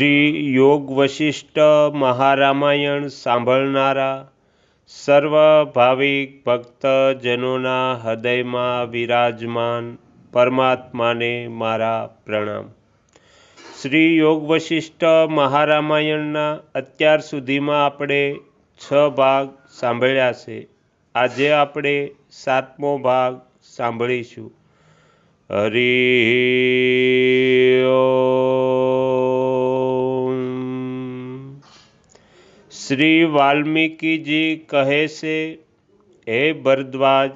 શ્રી યોગ વશિષ્ઠ મહારામાયણ સાંભળનારા સર્વ ભાવિક ભક્તજનોના હૃદયમાં વિરાજમાન પરમાત્માને મારા પ્રણામ. શ્રી યોગ વશિષ્ઠ મહારામાયણના અત્યાર સુધીમાં આપણે છ ભાગ સાંભળ્યા છે. આજે આપણે સાતમો ભાગ સાંભળીશું. હરિ શ્રી વાલ્મીકીજી કહે છે, હે ભરદ્વાજ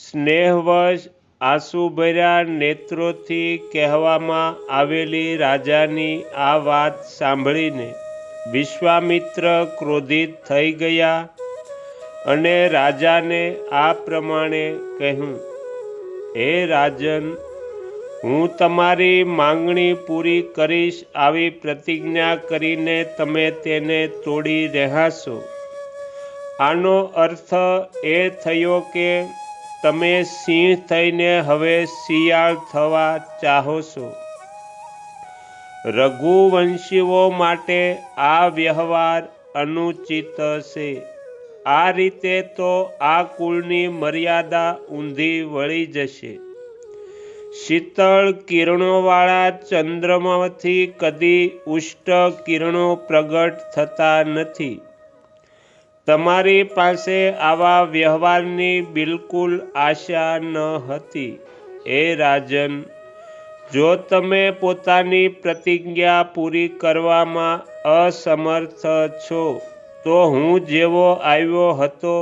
સ્નેહવશ આંસુભર્યા નેત્રોથી કહેવામાં આવેલી રાજાની આ વાત સાંભળીને વિશ્વામિત્ર ક્રોધિત થઈ ગયા અને રાજાને આ પ્રમાણે કહ્યું, હે રાજન હું તમારી માંગણી પૂરી કરીશ, આવી પ્રતિજ્ઞા કરીને તમે તેને તોડી રહ્યાશો આનો અર્થ એ થયો કે તમે સિંહ થઈને હવે શિયાળ થવા ચાહો છો. રઘુવંશીઓ માટે આ વ્યવહાર અનુચિત છે. આ રીતે તો આ કુળની મર્યાદા ઊંધી વળી જશે. શીતળ કિરણોવાળા ચંદ્રમાંથી કદી ઉષ્ટ કિરણો પ્રગટ થતા નથી. તમારી પાસે આવા વ્યવહારની બિલકુલ આશા ન હતી. એ રાજન, જો તમે પોતાની પ્રતિજ્ઞા પૂરી કરવામાં અસમર્થ છો, તો હું જેવો આવ્યો હતો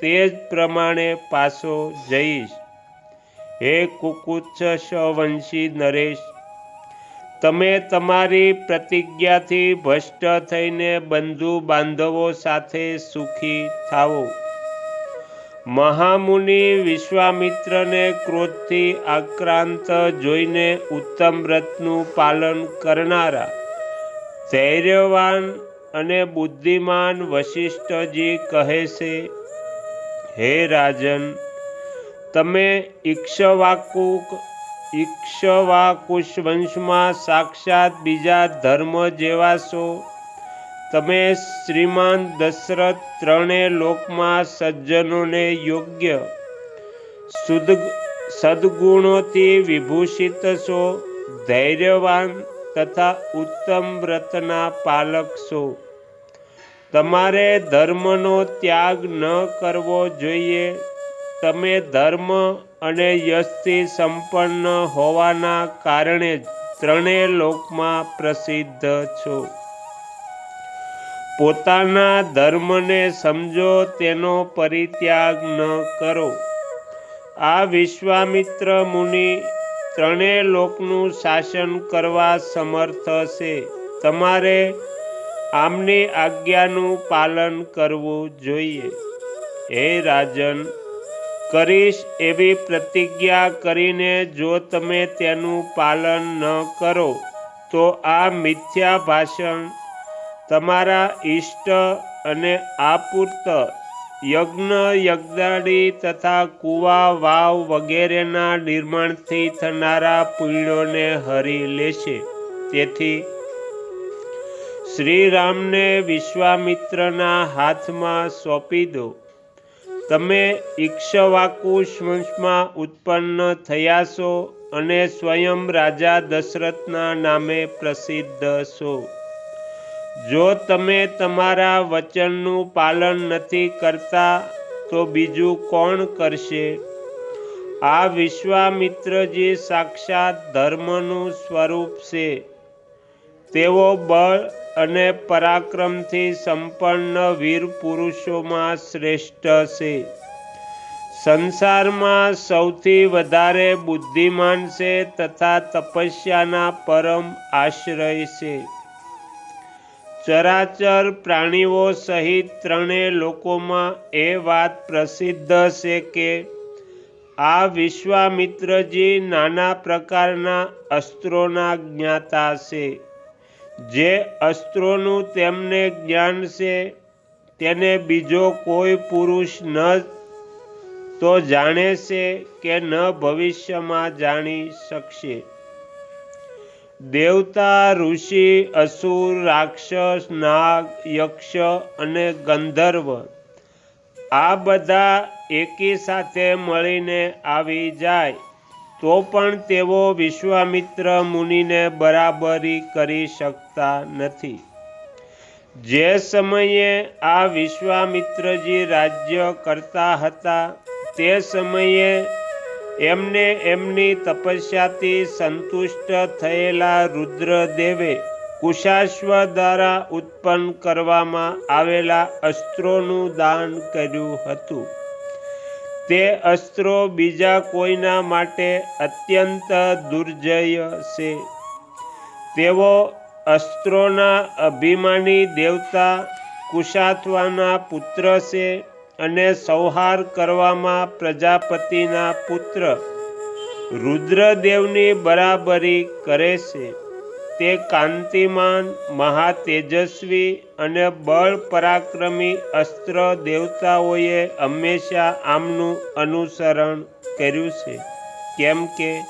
તે જ પ્રમાણે પાછો જઈશ. હે કુકુચ્છ વંશી નરેશ, તમે તમારી પ્રતિજ્ઞાથી ભ્રષ્ટ થઈને બંધુ બાંધવો સાથે સુખી થાઓ. મહામુનિ વિશ્વામિત્રને ક્રોધથી આક્રાંત જોઈને ઉત્તમ વ્રતનું પાલન કરનારા, ધૈર્યવાન અને બુદ્ધિમાન વશિષ્ઠજી કહે છે, હે રાજન તમે ઈક્ષ્વાકુ ઈક્ષવાકુશ વંશમાં સાક્ષાત બીજા ધર્મ જેવા છો. તમે શ્રીમાન દશરથ ત્રણે લોકમાં સજ્જનોને યોગ્ય સુદ સદગુણોથી વિભૂષિત છો. ધૈર્યવાન તથા ઉત્તમ વ્રતના પાલક છો. તમારે ધર્મનો ત્યાગ ન કરવો જોઈએ. તમે ધર્મ અને યશથી સંપન્ન હોવાના કારણે ત્રણેય લોકમાં પ્રસિદ્ધ છો. પોતાના ધર્મને સમજો, તેનો પરિત્યાગ ન કરો. આ વિશ્વામિત્ર મુનિ ત્રણેય લોકનું શાસન કરવા સમર્થ છે. તમારે આમની આજ્ઞાનું પાલન કરવું જોઈએ. હે રાજન કરીશ એવી પ્રતિજ્ઞા કરીને જો તમે તેનું પાલન ન કરો, તો આ મિથ્યા ભાષણ તમારા ઈષ્ટ અને આપૂર્ત યજ્ઞ યજ્ઞાડી તથા કુવા, વાવ વગેરેના નિર્માણથી થનારા પુણ્યોને હરી લેશે. તેથી શ્રીરામને વિશ્વામિત્રના હાથમાં સોંપી દો. તમે ઈક્ષવાકુશ વંશમાં ઉત્પન્ન થયા છો અને સ્વયં રાજા દશરથના નામે પ્રસિદ્ધ છો. જો તમે તમારા વચનનું પાલન નથી કરતા, તો બીજું કોણ કરશે? આ વિશ્વામિત્રજી સાક્ષાત ધર્મનું સ્વરૂપ છે, તેઓ બળ અને પરાક્રમથી સંપન્ન વીર પુરુષોમાં શ્રેષ્ઠ છે. સંસારમાં સૌથી વધારે બુદ્ધિમાન છે તથા તપસ્યાના પરમ આશ્રય છે. ચરાચર પ્રાણીઓ સહિત ત્રણેય લોકોમાં એ વાત પ્રસિદ્ધ છે કે, આ વિશ્વામિત્રજી નાના પ્રકારના અસ્ત્રોના જ્ઞાતા છે. જે અસ્ત્રોનું તેમને જ્ઞાન છે, તેને બીજો કોઈ પુરુષ ન તો જાણે છે કે ન ભવિષ્યમાં જાણી શકશે. દેવતા, ઋષિ, અસુર, રાક્ષસ, નાગ, યક્ષ અને ગંધર્વ આ બધા એકી સાથે મળીને આવી જાય. તો પણ તેઓ વિશ્વામિત્ર મુનિને બરાબરી કરી શકતા નથી. જે સમયે આ વિશ્વામિત્રજી રાજ્ય કરતા હતા, તે સમયે એમને એમની તપસ્યાથી સંતુષ્ટ થયેલા રુદ્રદેવે કુશાશ્વ દ્વારા ઉત્પન્ન કરવામાં આવેલા અસ્ત્રોનું દાન કર્યું હતું. તે અસ્ત્રો બીજા કોઈના માટે અત્યંત દુર્જય છે. તેઓ અસ્ત્રોના અભિમાની દેવતા, કુશાત્વાના પુત્ર છે અને સંહાર કરવામાં પ્રજાપતિના પુત્ર રુદ્રદેવની બરાબરી કરે છે. તે કાંતિમાન, મહાતેજસ્વી અને બળ પરાક્રમી અસ્ત્ર દેવતાઓએ હંમેશા આમનું અનુસરણ કર્યું છે. કેમ કે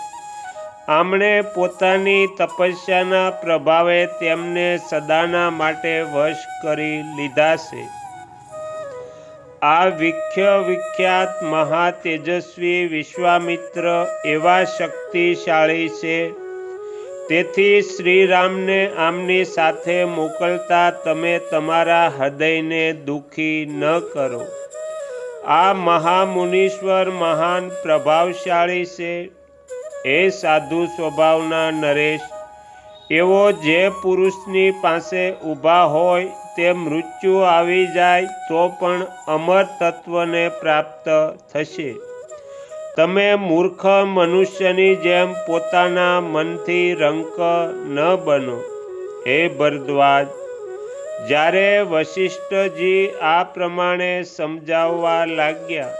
આમણે પોતાની તપસ્યાના પ્રભાવે તેમને સદાના માટે વશ કરી લીધા છે. આ વિખ્ય વિખ્યાત મહાતેજસ્વી વિશ્વામિત્ર એવા શક્તિશાળી છે તેથી શ્રીરામને આમની સાથે મોકલતા તમે તમારા હૃદયને દુઃખી ન કરો. આ મહામુનીશ્વર મહાન પ્રભાવશાળી છે. એ સાધુ સ્વભાવના નરેશ. એવો જે પુરુષની પાસે ઊભા હોય તે મૃત્યુ આવી જાય તો પણ અમર તત્વને પ્રાપ્ત થશે. તમે મૂર્ખ મનુષ્યની જેમ પોતાના મનથી રંક ન બનો. હે ભરદ્વાજ, જ્યારે વશિષ્ઠજી આ પ્રમાણે સમજાવવા લાગ્યા,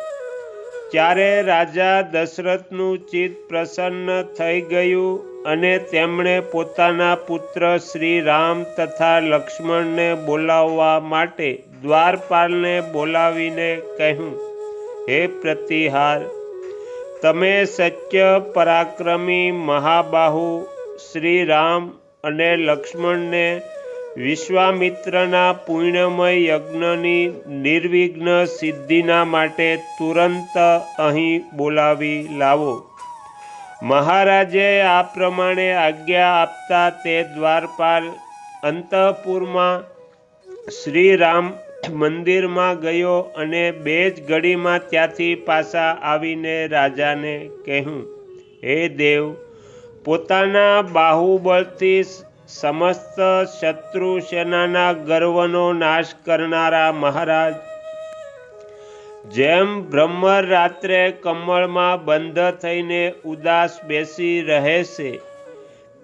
ત્યારે રાજા દશરથનું ચિત્ત પ્રસન્ન થઈ ગયું અને તેમણે પોતાના પુત્ર શ્રી રામ તથા લક્ષ્મણને બોલાવવા માટે દ્વારપાલને બોલાવીને કહ્યું, હે પ્રતિહાર તમે સત્ય પરાક્રમી મહાબાહુ શ્રી રામ અને લક્ષ્મણને વિશ્વામિત્રના પુણ્યમય યજ્ઞની નિર્વિઘ્ન સિદ્ધિના માટે તુરંત અહીં બોલાવી લાવો. મહારાજે આ પ્રમાણે આજ્ઞા આપતા તે દ્વારપાલ અંતઃપુરમાં શ્રી રામ મંદિરમાં ગયો અને બે જ ઘડીમાં ત્યાંથી પાછા આવીને રાજાને કહ્યું, હે દેવ, પોતાના બાહુબળથી સમસ્ત શત્રુ સેનાના ગર્વનો નાશ કરનારા મહારાજ, જેમ બ્રહ્મર રાત્રે કમળમાં બંધ થઈને ઉદાસ બેસી રહે છે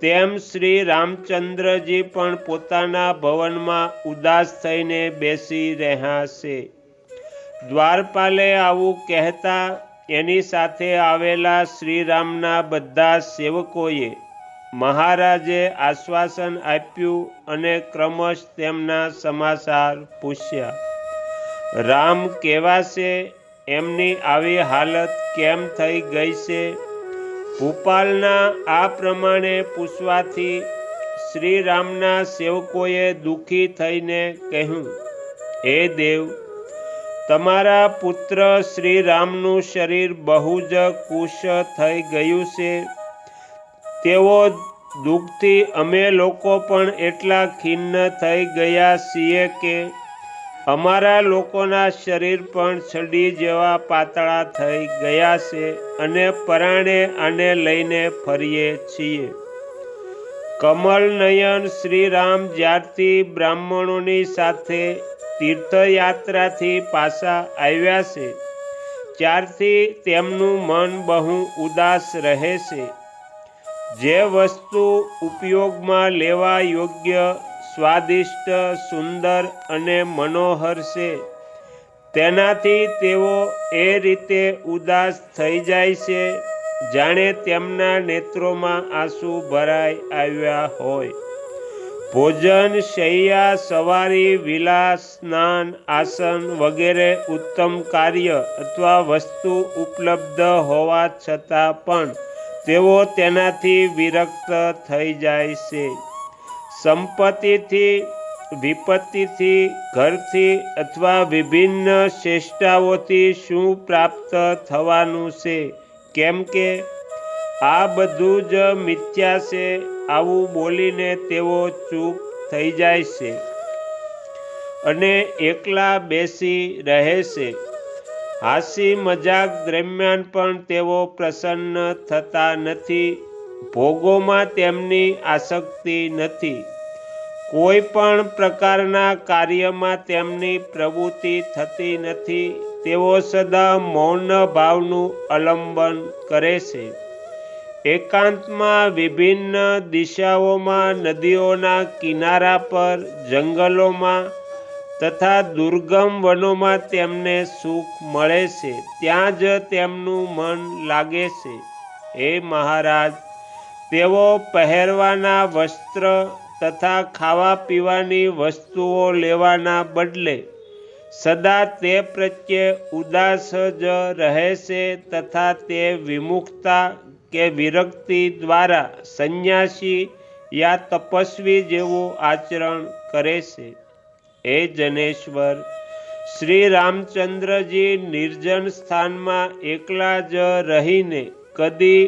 તેમ શ્રી રામચંદ્રજી પણ પોતાના ભવનમાં ઉદાસ થઈને બેસી રહ્યા છે. દ્વારપાલે આવું કહેતા એની સાથે આવેલા શ્રીરામના બધા સેવકોએ મહારાજે આશ્વાસન આપ્યું અને ક્રમશ તેમના સમાચાર પૂછ્યા. રામ કેવા છે? એમની આવી હાલત કેમ થઈ ગઈ છે? ભૂપાલના આ પ્રમાણે પૂછવાથી શ્રી રામના સેવકોએ દુઃખી થઈને કહ્યું, હે દેવ, તમારા પુત્ર શ્રી રામનું શરીર બહુ જ કુશ થઈ ગયું છે. તેઓ દુઃખથી અમે લોકો પણ એટલા ખિન્ન થઈ ગયા છીએ કે અમારા લોકોના શરીર પણ છડી જેવા પાતળા થઈ ગયા છે અને પરાણે આને લઈને ફરીએ છીએ. કમલ નયન શ્રીરામ જ્યારથી બ્રાહ્મણોની સાથે તીર્થયાત્રાથી પાછા આવ્યા છે, ત્યારથી તેમનું મન બહુ ઉદાસ રહે છે. જે વસ્તુ ઉપયોગમાં લેવા યોગ્ય સ્વાદિષ્ટ, સુંદર અને મનોહર છે. તેનાથી તેઓ એ રીતે ઉદાસ થઈ જાય છે, જાણે તેમના નેત્રોમાં આંસુ ભરાઈ આવ્યા હોય. ભોજન, શૈયા, સવારી, વિલાસ, સ્નાન, આસન વગેરે ઉત્તમ કાર્ય અથવા વસ્તુ ઉપલબ્ધ હોવા છતાં પણ તેઓ તેનાથી વિરક્ત થઈ જાય છે. સંપત્તિથી, વિપત્તિથી, ઘરથી અથવા વિભિન્ન શ્રેષ્ઠાઓથી શું પ્રાપ્ત થવાનું છે? કેમ કે આ બધું જ મિથ્યા છે, આવું બોલીને તેઓ ચૂપ થઈ જાય છે અને એકલા બેસી રહે છે. હાસી મજાક દરમિયાન પણ તેઓ પ્રસન્ન થતા નથી, ભોગોમાં તેમની આસક્તિ નથી. કોઈ પણ પ્રકારના કાર્યમાં તેમની પ્રવૃત્તિ થતી નથી, તેઓ સદા મૌન ભાવનું અલંબન કરે છે. એકાંતમાં વિભિન્ન દિશાઓમાં, નદીઓના કિનારા પર, જંગલોમાં તથા દુર્ગમ વનોમાં તેમને સુખ મળે છે, ત્યાં જ તેમનું મન લાગે છે. હે મહારાજ, તેઓ પહેરવાના વસ્ત્ર તથા ખાવા પીવાની વસ્તુઓ લેવાના બદલે સદા તે પ્રત્યે ઉદાસ જ રહે છે તથા તે વિમુખતા કે વિરક્તિ દ્વારા સંન્યાસી યા તપસ્વી જેવું આચરણ કરે છે. એ જનેશ્વર, શ્રી રામચંદ્રજી નિર્જન સ્થાનમાં એકલા જ રહીને કદી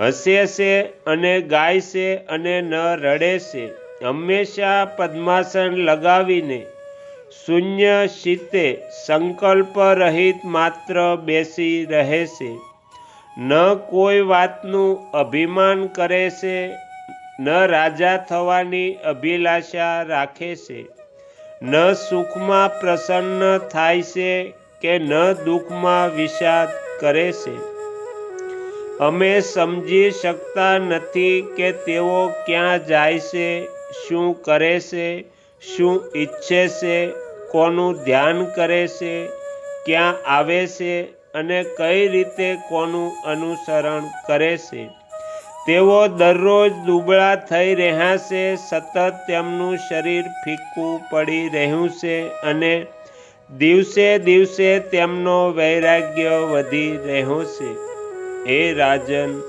હસે છે અને ગાય છે અને ન રડે છે. હંમેશા પદ્માસન લગાવીને શૂન્ય શીતે સંકલ્પ રહિત માત્ર બેસી રહે છે. ન કોઈ વાતનું અભિમાન કરે છે, ન રાજા થવાની અભિલાષા રાખે છે. ન સુખમાં પ્રસન્ન થાય છે કે ન દુઃખમાં વિષાદ કરે છે. અમે સમજી શકતા નથી કે તેઓ ક્યાં જાય છે, શું કરે છે, શું ઈચ્છે છે, કોનું ધ્યાન કરે છે, ક્યાં આવે છે અને કઈ રીતે કોનું અનુસરણ કરે છે. તેઓ દરરોજ દુબળા થઈ રહ્યા છે, સતત તેમનું શરીર ફીકું પડી રહ્યું છે અને દિવસે દિવસે તેમનો વૈરાગ્ય વધી રહ્યો છે. હે રાજન,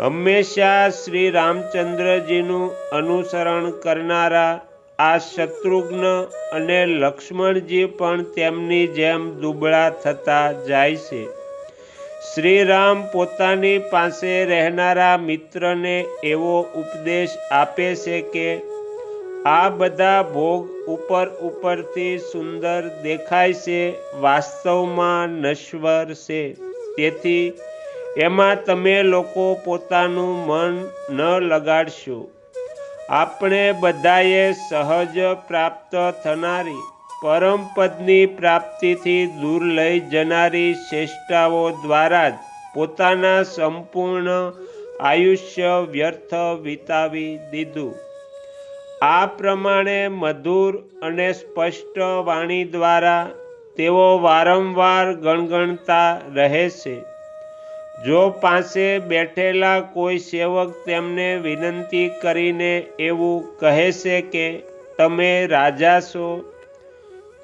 હંમેશા શ્રી રામચંદ્રજીનું અનુસરણ કરનારા આ શત્રુઘ્ન અને લક્ષ્મણજી પણ તેમની જેમ દુબળા થતા જાય છે. શ્રી રામ પોતાની પાસે રહેનારા મિત્રને એવો ઉપદેશ આપે છે કે, આ બધા ભોગ ઉપર ઉપરથી સુંદર દેખાય છે, વાસ્તવમાં નશ્વર છે. તેથી એમાં તમે લોકો પોતાનું મન ન લગાડશો. આપણે બધાએ સહજ પ્રાપ્ત થનારી પરમપદની પ્રાપ્તિથી દૂર લઈ જનારી શ્રેષ્ઠાઓ દ્વારા જ પોતાના સંપૂર્ણ આયુષ્ય વ્યર્થ વિતાવી દીધું. આ પ્રમાણે મધુર અને સ્પષ્ટ વાણી દ્વારા તેઓ વારંવાર ગણગણતા રહે છે. જો પાસે બેઠેલા કોઈ સેવક તેમને વિનંતી કરીને એવું કહે છે કે, તમે રાજા છો,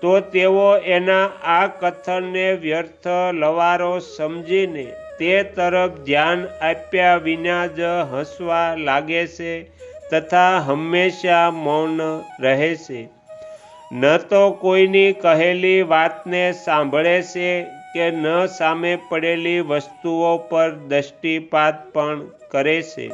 તો તેઓ એના આ કથનને વ્યર્થ લવારો સમજીને તે તરફ ધ્યાન આપ્યા વિના જ હસવા લાગે છે તથા હંમેશા મૌન રહે છે. ન તો કોઈની કહેલી વાતને સાંભળે છે કે ન સામે પડેલી વસ્તુઓ પર દૃષ્ટિપાત પણ કરે છે.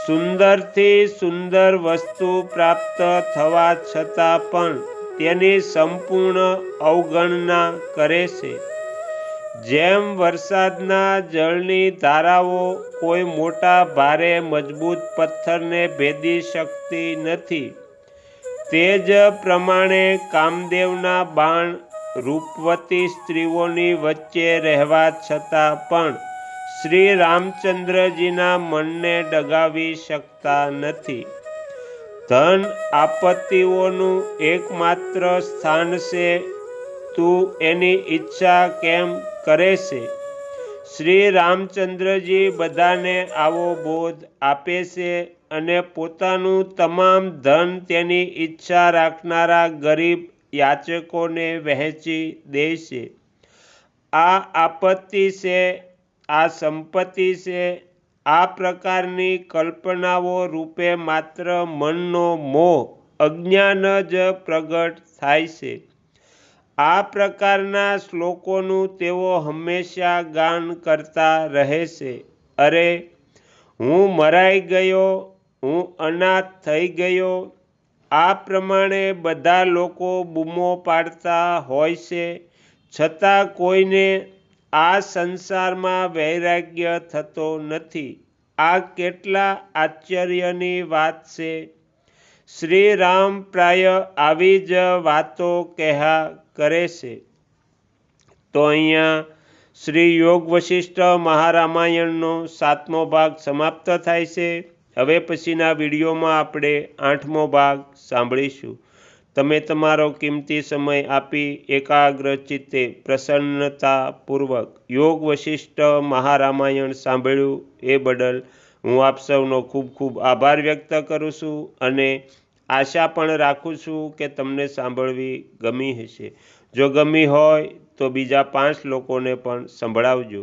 સુંદરથી સુંદર વસ્તુ પ્રાપ્ત થવા છતાં પણ તેની સંપૂર્ણ અવગણના કરે છે. જેમ વરસાદના જળની ધારાઓ કોઈ મોટા ભારે મજબૂત પથ્થરને ભેદી શકતી નથી, તે જ પ્રમાણે કામદેવના બાણ રૂપવતી સ્ત્રીઓની વચ્ચે રહેવા છતાં પણ શ્રી રામચંદ્રજીના મનને ડગાવી શકતા નથી. ધન આપત્તિઓનું એકમાત્ર સ્થાન છે. તું એની ઈચ્છા કેમ કરે છે? શ્રી રામચંદ્રજી બધાને આવો બોધ આપે છે અને પોતાનું તમામ ધન તેની ઈચ્છા રાખનારા ગરીબ યાચકોને વહેંચી દે છે. આ આપત્તિ છે, આ સંપત્તિ છે, આ પ્રકારની કલ્પનાઓ રૂપે માત્ર મનનો મોહ, અજ્ઞાન જ પ્રગટ થાય છે. આ પ્રકારના શ્લોકોનું તેઓ હંમેશા ગાન કરતા રહે છે. અરે, હું મરાઈ ગયો, હું અનાથ થઈ ગયો આ પ્રમાણે બધા લોકો બૂમો પાડતા હોય છે. છતાં કોઈને આ સંસારમાં વૈરાગ્ય થતો નથી. આ કેટલા આશ્ચર્યની વાત છે. શ્રી રામ પ્રાય આવી જ વાતો કહ્યા કરે છે. તો અહીંયા શ્રી યોગ વશિષ્ઠ મહારામાયણનો સાતમો ભાગ સમાપ્ત થાય છે. હવે પછીના વિડીયોમાં આપણે આઠમો ભાગ સાંભળીશું. તમે તમારો કિંમતી સમય આપી એકાગ્ર ચિત્તે પ્રસન્નતાપૂર્વક યોગ વશિષ્ઠ મહારામાયણ સાંભળ્યું એ બદલ હું આપ સૌનો ખૂબ ખૂબ આભાર વ્યક્ત કરું છું અને આશા પણ રાખું છું કે તમને સાંભળવી ગમી હશે. જો ગમી હોય તો બીજા પાંચ લોકોને પણ સંભળાવજો.